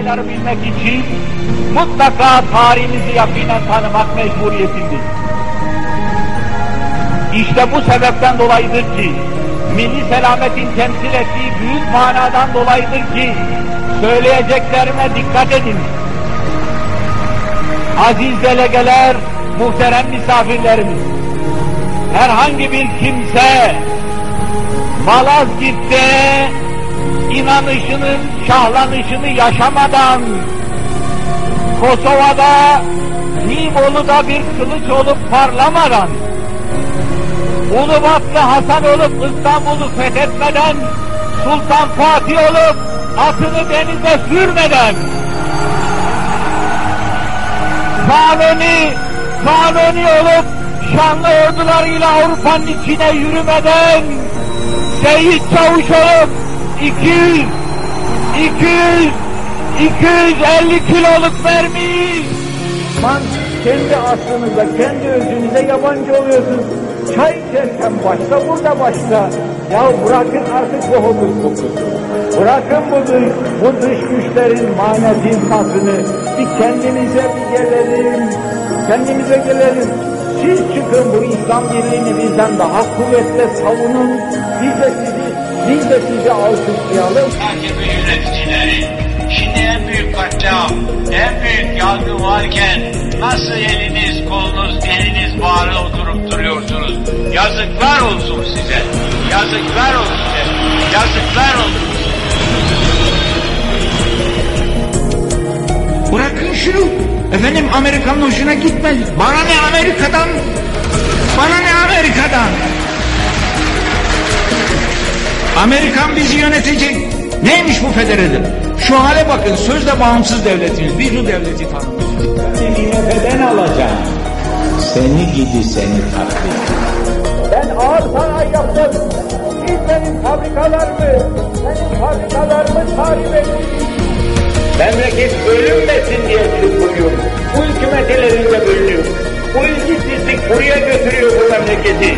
olayları bilmek için mutlaka tarihimizi yakinen tanımak mecburiyetindeyiz. İşte bu sebepten dolayıdır ki milli selametin temsil ettiği büyük manadan dolayıdır ki söyleyeceklerime dikkat edin. Aziz delegeler, muhterem misafirlerimiz, herhangi bir kimse Malazgirt'te inanışının şahlanışını yaşamadan Kosova'da Nibolu'da bir kılıç olup parlamadan Ulubatlı Hasan olup İstanbul'u fethetmeden Sultan Fatih olup atını denize sürmeden Kanuni, Kanuni olup şanlı ordularıyla Avrupa'nın içine yürümeden Seyit Çavuş olup 200, 200, 250 kiloluk mermi Man kendi aslınıza, kendi özünüze yabancı oluyorsunuz. Çay içerken başta burada başta. Ya bırakın artık bu hobur kokusu. Bırakın bu dış, bu dış güçlerin manasını. Bir kendinize bir gelelim. Kendimize gelelim. Siz çıkın bu İslam birliğini bizden daha kuvvetle savunun. Biz de sizi, sizi alkışlayalım. AKP yöneticileri şimdi en büyük katliam, en büyük yangın varken nasıl eliniz, kolunuz, diliniz bağlı oturup duruyorsunuz? Yazıklar olsun size. Yazıklar olsun size. Yazıklar olsun. Bırakın şunu. Efendim Amerika'nın hoşuna gitmez. Bana ne Amerika'dan? Bana ne Amerika'dan? Amerikan bizi yönetecek. Neymiş bu federalizm? Şu hale bakın sözde bağımsız devletimiz. Biz bu devleti tanımıyoruz. IMF'den alacağım. Seni gidi seni takdir. Ben ağır sanayi yaptım. Siz benim fabrikalarımı, benim fabrikalarımı tahrip ettiniz. Memleket bölünmesin diye çırpınıyorum. Bu hükümet ellerinde bölünüyor. Bu ilgisizlik buraya götürüyor bu memleketi.